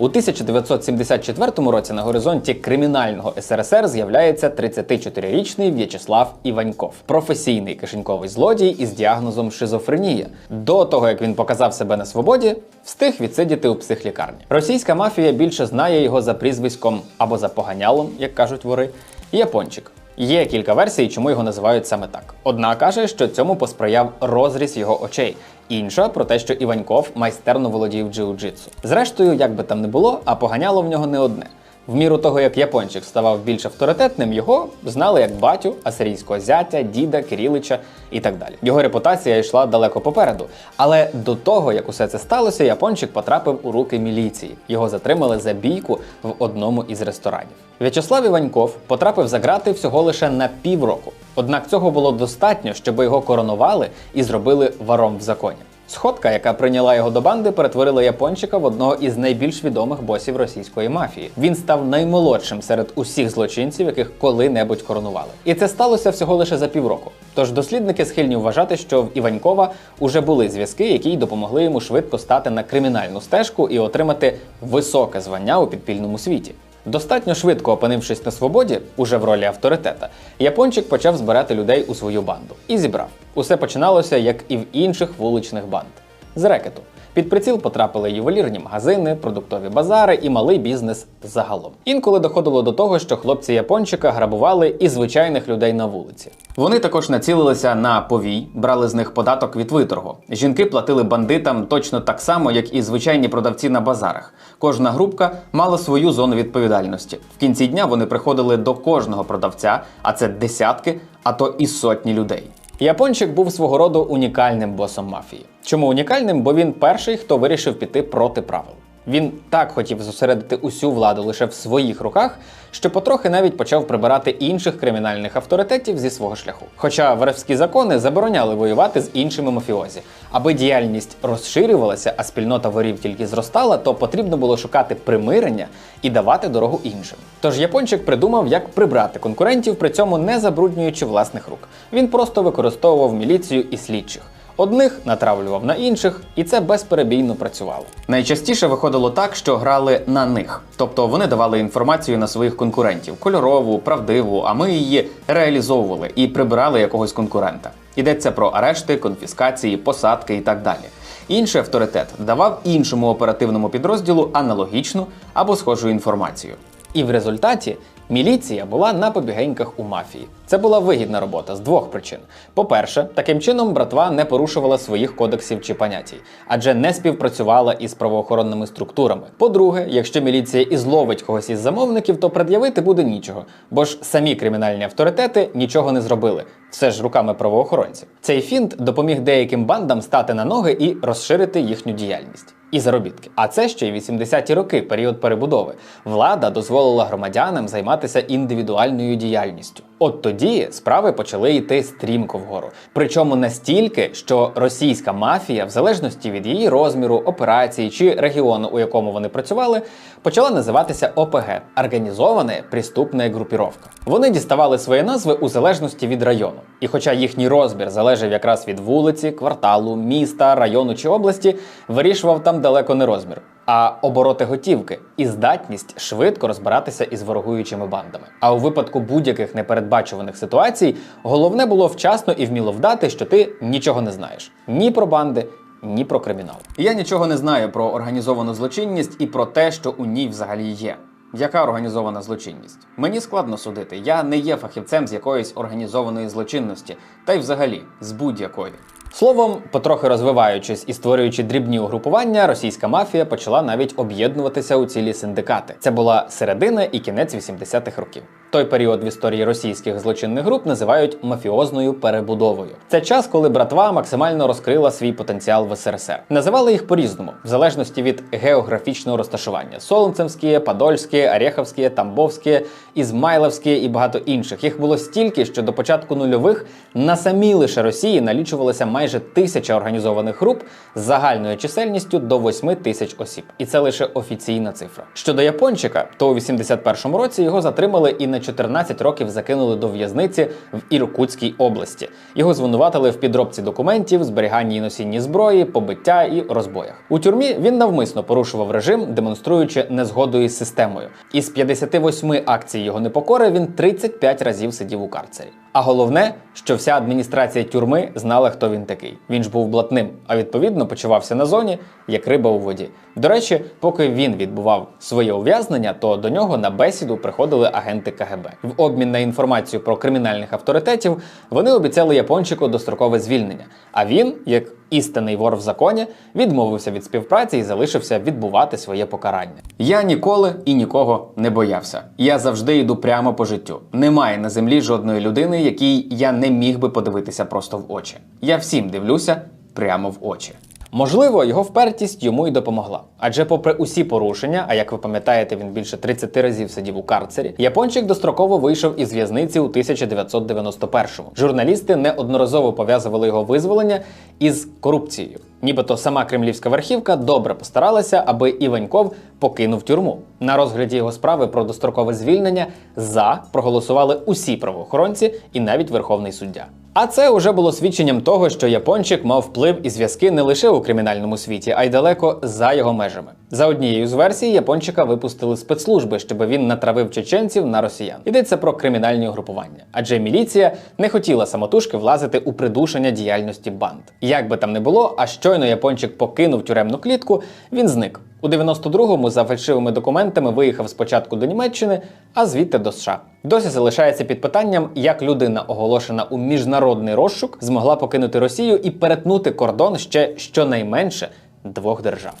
У 1974 році на горизонті кримінального СРСР з'являється 34-річний В'ячеслав Іваньков, професійний кишеньковий злодій із діагнозом шизофренія. До того як він показав себе на свободі, встиг відсидіти у психлікарні. Російська мафія більше знає його за прізвиськом або за поганялом, як кажуть вори, Япончик. Є кілька версій, чому його називають саме так. Одна каже, що цьому посприяв розріз його очей. Інша про те, що Іваньков майстерно володів джиу-джитсу. Зрештою, як би там не було, а поганяло в нього не одне. В міру того, як япончик ставав більш авторитетним, його знали як батю, асирійського зятя, діда, Кирилича і так далі. Його репутація йшла далеко попереду. Але до того, як усе це сталося, япончик потрапив у руки міліції. Його затримали за бійку в одному із ресторанів. В'ячеслав Іваньков потрапив за грати всього лише на півроку. Однак цього було достатньо, щоб його коронували і зробили варом в законі. Сходка, яка прийняла його до банди, перетворила япончика в одного із найбільш відомих босів російської мафії. Він став наймолодшим серед усіх злочинців, яких коли-небудь коронували. І це сталося всього лише за півроку. Тож дослідники схильні вважати, що в Іванькова уже були зв'язки, які й допомогли йому швидко стати на кримінальну стежку і отримати високе звання у підпільному світі. Достатньо швидко опинившись на свободі, уже в ролі авторитета, япончик почав збирати людей у свою банду і зібрав. Усе починалося, як і в інших вуличних банд з рекету. Під приціл потрапили ювелірні магазини, продуктові базари і малий бізнес загалом. Інколи доходило до того, що хлопці япончика грабували і звичайних людей на вулиці. Вони також націлилися на повій, брали з них податок від виторгу. Жінки платили бандитам точно так само, як і звичайні продавці на базарах. Кожна групка мала свою зону відповідальності. В кінці дня вони приходили до кожного продавця, а це десятки, а то і сотні людей. Япончик був свого роду унікальним босом мафії. Чому унікальним? Бо він перший, хто вирішив піти проти правил. Він так хотів зосередити усю владу лише в своїх руках, що потрохи навіть почав прибирати інших кримінальних авторитетів зі свого шляху. Хоча веревські закони забороняли воювати з іншими мафіозі. Аби діяльність розширювалася, а спільнота ворів тільки зростала, то потрібно було шукати примирення і давати дорогу іншим. Тож япончик придумав, як прибрати конкурентів, при цьому не забруднюючи власних рук. Він просто використовував міліцію і слідчих. Одних натравлював на інших, і це безперебійно працювало. Найчастіше виходило так, що грали на них, тобто вони давали інформацію на своїх конкурентів кольорову, правдиву, а ми її реалізовували і прибирали якогось конкурента. Йдеться про арешти, конфіскації, посадки і так далі. Інший авторитет давав іншому оперативному підрозділу аналогічну або схожу інформацію. І в результаті міліція була на побігеньках у мафії. Це була вигідна робота з двох причин. По-перше, таким чином братва не порушувала своїх кодексів чи понятій, адже не співпрацювала із правоохоронними структурами. По-друге, якщо міліція і зловить когось із замовників, то пред'явити буде нічого, бо ж самі кримінальні авторитети нічого не зробили. Все ж руками правоохоронців. Цей фінт допоміг деяким бандам стати на ноги і розширити їхню діяльність. І заробітки. А це ще й 80-ті роки, період перебудови. Влада дозволила громадянам займатися індивідуальною діяльністю. От тоді справи почали йти стрімко вгору. Причому настільки, що російська мафія, в залежності від її розміру, операції чи регіону, у якому вони працювали, почала називатися ОПГ організована преступна групіровка. Вони діставали свої назви у залежності від району. І хоча їхній розмір залежав якраз від вулиці, кварталу, міста, району чи області, вирішував там далеко не розмір. А обороти готівки і здатність швидко розбиратися із ворогуючими бандами. А у випадку будь-яких непередбачуваних ситуацій головне було вчасно і вміло вдати, що ти нічого не знаєш ні про банди, ні про кримінал. Я нічого не знаю про організовану злочинність і про те, що у ній взагалі є. Яка організована злочинність? Мені складно судити. Я не є фахівцем з якоїсь організованої злочинності, та й взагалі з будь-якої. Словом, потрохи розвиваючись і створюючи дрібні угрупування, російська мафія почала навіть об'єднуватися у цілі синдикати. Це була середина і кінець 80-х років. Той період в історії російських злочинних груп називають мафіозною перебудовою. Це час, коли братва максимально розкрила свій потенціал в СРСР. Називали їх по-різному, в залежності від географічного розташування: Солонцевське, Подольське, Орєховське, Тамбовське, Ізмайловське і багато інших. Їх було стільки, що до початку нульових на самій лише Росії налічувалося майже майже тисяча організованих груп з загальною чисельністю до 8 тисяч осіб. І це лише офіційна цифра. Щодо япончика, то у 81-му році його затримали і на 14 років закинули до в'язниці в Іркутській області. Його звинуватили в підробці документів, зберіганні і носінні зброї, побиття і розбоях. У тюрмі він навмисно порушував режим, демонструючи незгоду із системою. Із 58 акцій його непокори він 35 разів сидів у карцері. А головне, що вся адміністрація тюрми знала, хто він такий. Він ж був блатним, а відповідно почувався на зоні як риба у воді. До речі, поки він відбував своє ув'язнення, то до нього на бесіду приходили агенти КГБ. В обмін на інформацію про кримінальних авторитетів вони обіцяли япончику дострокове звільнення. А він, як істинний вор в законі, відмовився від співпраці і залишився відбувати своє покарання. Я ніколи і нікого не боявся. Я завжди йду прямо по життю. Немає на землі жодної людини, якій я не міг би подивитися просто в очі. Я всім дивлюся прямо в очі. Можливо, його впертість йому й допомогла. Адже, попри усі порушення, а як ви пам'ятаєте, він більше 30 разів сидів у карцері, япончик достроково вийшов із в'язниці у 1991-му. Журналісти неодноразово пов'язували його визволення із корупцією. Нібито сама кремлівська верхівка добре постаралася, аби Іваньков покинув тюрму. На розгляді його справи про дострокове звільнення за проголосували усі правоохоронці і навіть Верховний суддя. А це вже було свідченням того, що япончик мав вплив і зв'язки не лише у кримінальному світі, а й далеко за його межами. За однією з версій, япончика випустили спецслужби, щоб він натравив чеченців на росіян. Йдеться про кримінальні угрупування, адже міліція не хотіла самотужки влазити у придушення діяльності банд. Як би там не було, а щойно япончик покинув тюремну клітку, він зник. У 92-му за фальшивими документами виїхав спочатку до Німеччини, а звідти до США. Досі залишається під питанням, як людина, оголошена у міжнародний розшук, змогла покинути Росію і перетнути кордон ще щонайменше двох держав.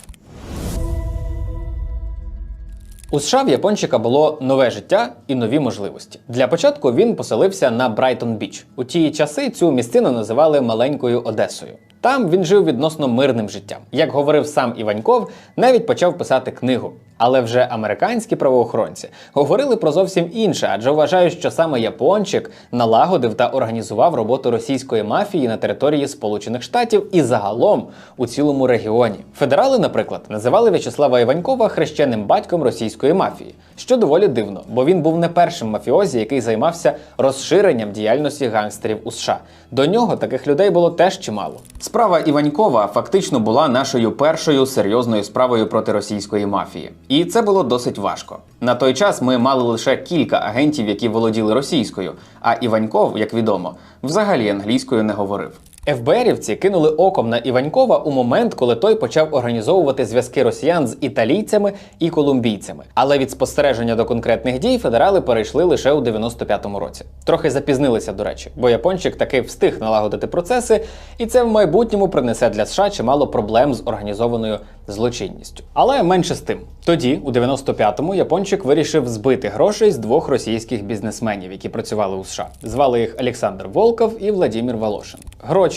У США в япончика було нове життя і нові можливості. Для початку він поселився на Брайтон Біч. У ті часи цю місцину називали маленькою Одесою. Там він жив відносно мирним життям. Як говорив сам Іваньков, навіть почав писати книгу. Але вже американські правоохоронці говорили про зовсім інше, адже вважають, що саме япончик налагодив та організував роботу російської мафії на території Сполучених Штатів і загалом у цілому регіоні. Федерали, наприклад, називали В'ячеслава Іванькова хрещеним батьком російської мафії, що доволі дивно, бо він був не першим мафіозі, який займався розширенням діяльності гангстерів у США. До нього таких людей було теж чимало. Справа Іванькова фактично була нашою першою серйозною справою проти російської мафії. І це було досить важко. На той час ми мали лише кілька агентів, які володіли російською, а Іваньков, як відомо, взагалі англійською не говорив. ФБРівці кинули оком на Іванькова у момент, коли той почав організовувати зв'язки росіян з італійцями і колумбійцями. Але від спостереження до конкретних дій федерали перейшли лише у 95-му році. Трохи запізнилися, до речі, бо япончик таки встиг налагодити процеси, і це в майбутньому принесе для США чимало проблем з організованою злочинністю. Але менше з тим. Тоді, у 95-му, япончик вирішив збити грошей з двох російських бізнесменів, які працювали у США. Звали їх Олександр Волков і Владимир Волошин. Гроші,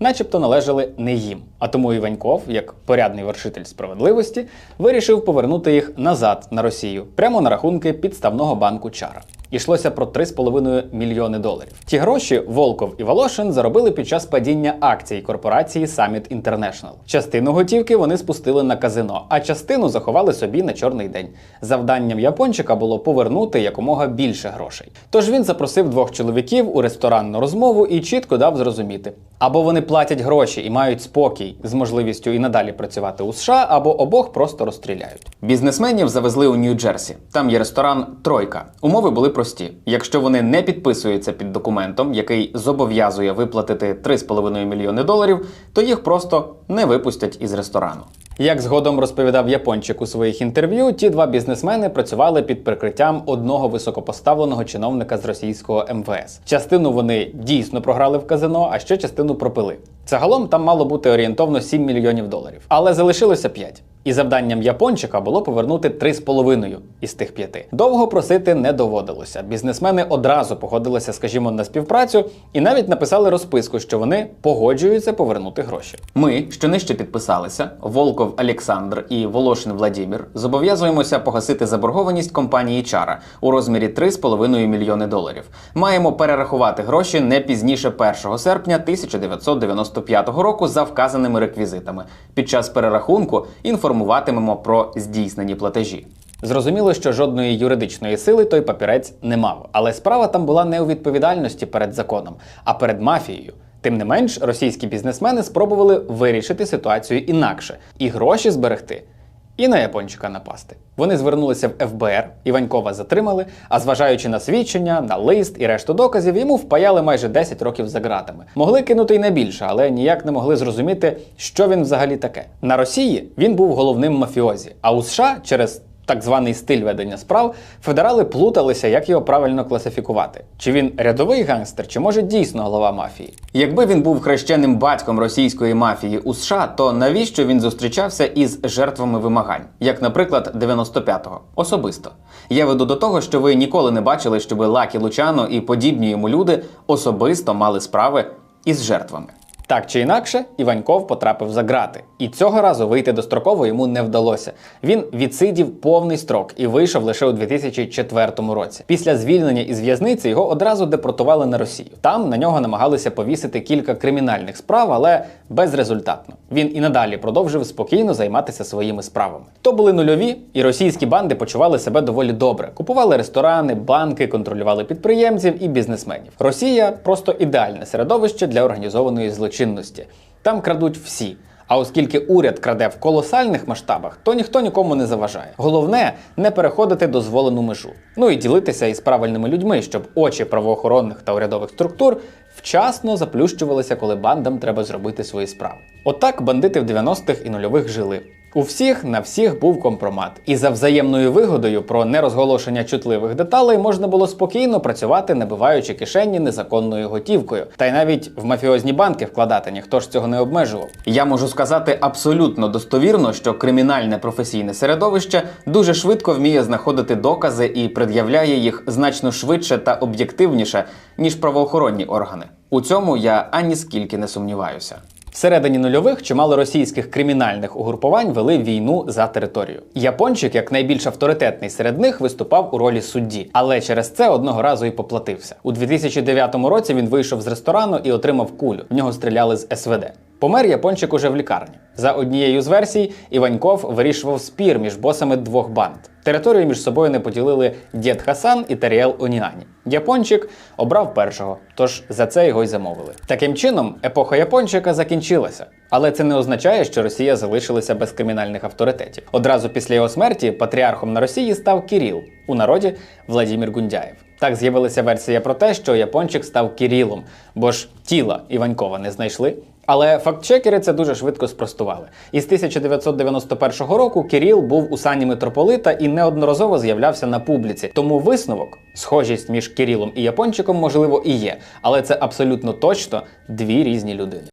начебто, належали не їм. А тому Іваньков, як порядний вершитель справедливості, вирішив повернути їх назад на Росію, прямо на рахунки підставного банку Чара. Ішлося про 3,5 мільйони доларів. Ті гроші Волков і Волошин заробили під час падіння акцій корпорації Summit International. Частину готівки вони спустили на казино, а частину заховали собі на чорний день. Завданням япончика було повернути якомога більше грошей. Тож він запросив двох чоловіків у ресторанну розмову і чітко дав зрозуміти: або вони платять гроші і мають спокій з можливістю і надалі працювати у США, або обох просто розстріляють. Бізнесменів завезли у Нью-Джерсі. Там є ресторан Тройка. Умови були прості. Якщо вони не підписуються під документом, який зобов'язує виплатити 3,5 мільйони доларів, то їх просто не випустять із ресторану. Як згодом розповідав япончик у своїх інтерв'ю, ті два бізнесмени працювали під прикриттям одного високопоставленого чиновника з російського МВС. Частину вони дійсно програли в казино, а ще частину пропили. Загалом там мало бути орієнтовно 7 мільйонів доларів. Але залишилося 5. І завданням япончика було повернути 3,5 із тих п'яти. Довго просити не доводилося. Бізнесмени одразу погодилися, скажімо, на співпрацю і навіть написали розписку, що вони погоджуються повернути гроші. Ми, що нижче підписалися, Волков Олександр і Волошин Владімір, зобов'язуємося погасити заборгованість компанії Чара у розмірі 3,5 мільйони доларів. Маємо перерахувати гроші не пізніше 1 серпня 1995 року за вказаними реквізитами. Під час перерахунку інформуватимемо про здійснені платежі. Зрозуміло, що жодної юридичної сили той папірець не мав, але справа там була не у відповідальності перед законом, а перед мафією. Тим не менш, російські бізнесмени спробували вирішити ситуацію інакше і гроші зберегти. І на япончика напасти. Вони звернулися в ФБР, Іванькова затримали, а зважаючи на свідчення, на лист і решту доказів, йому впаяли майже 10 років за ґратами. Могли кинути й не більше, але ніяк не могли зрозуміти, що він взагалі таке. На Росії він був головним мафіозі, а у США через так званий стиль ведення справ, федерали плуталися, як його правильно класифікувати. Чи він рядовий гангстер, чи може дійсно голова мафії? Якби він був хрещеним батьком російської мафії у США, то навіщо він зустрічався із жертвами вимагань, як, наприклад, 95-го? Особисто. Я веду до того, що ви ніколи не бачили, щоби Лакі Лучано і подібні йому люди особисто мали справи із жертвами. Так чи інакше, Іваньков потрапив за грати, і цього разу вийти достроково йому не вдалося. Він відсидів повний строк і вийшов лише у 2004 році. Після звільнення із в'язниці його одразу депортували на Росію. Там на нього намагалися повісити кілька кримінальних справ, але безрезультатно. Він і надалі продовжив спокійно займатися своїми справами. То були нульові, і російські банди почували себе доволі добре. Купували ресторани, банки, контролювали підприємців і бізнесменів. Росія просто ідеальне середовище для організованої злочинності. Там крадуть всі. А оскільки уряд краде в колосальних масштабах, то ніхто нікому не заважає. Головне не переходити дозволену межу. Ну і ділитися із правильними людьми, щоб очі правоохоронних та урядових структур вчасно заплющувалися, коли бандам треба зробити свої справи. Отак бандити в 90-х і нульових жили. У всіх на всіх був компромат, і за взаємною вигодою про нерозголошення чутливих деталей можна було спокійно працювати, набиваючи кишені незаконною готівкою. Та й навіть в мафіозні банки вкладати ніхто ж цього не обмежував. Я можу сказати абсолютно достовірно, що кримінальне професійне середовище дуже швидко вміє знаходити докази і пред'являє їх значно швидше та об'єктивніше, ніж правоохоронні органи. У цьому я ані скільки не сумніваюся. Всередині нульових чимало російських кримінальних угрупувань вели війну за територію. Япончик, як найбільш авторитетний серед них, виступав у ролі судді, але через це одного разу і поплатився. У 2009 році він вийшов з ресторану і отримав кулю. В нього стріляли з СВД. Помер япончик уже в лікарні. За однією з версій, Іваньков вирішував спір між босами двох банд. Територію між собою не поділили Дєд Хасан і Таріел Оніані. Япончик обрав першого, тож за це його й замовили. Таким чином, епоха Япончика закінчилася. Але це не означає, що Росія залишилася без кримінальних авторитетів. Одразу після його смерті патріархом на Росії став Кіріл, у народі Владімір Гундяєв. Так з'явилася версія про те, що Япончик став Кірілом, бо ж тіла Іванькова не знайшли. Але фактчекери це дуже швидко спростували. Із 1991 року Кіріл був у сані митрополита і неодноразово з'являвся на публіці. Тому висновок, схожість між Кірілом і Япончиком, можливо, і є, але це абсолютно точно дві різні людини.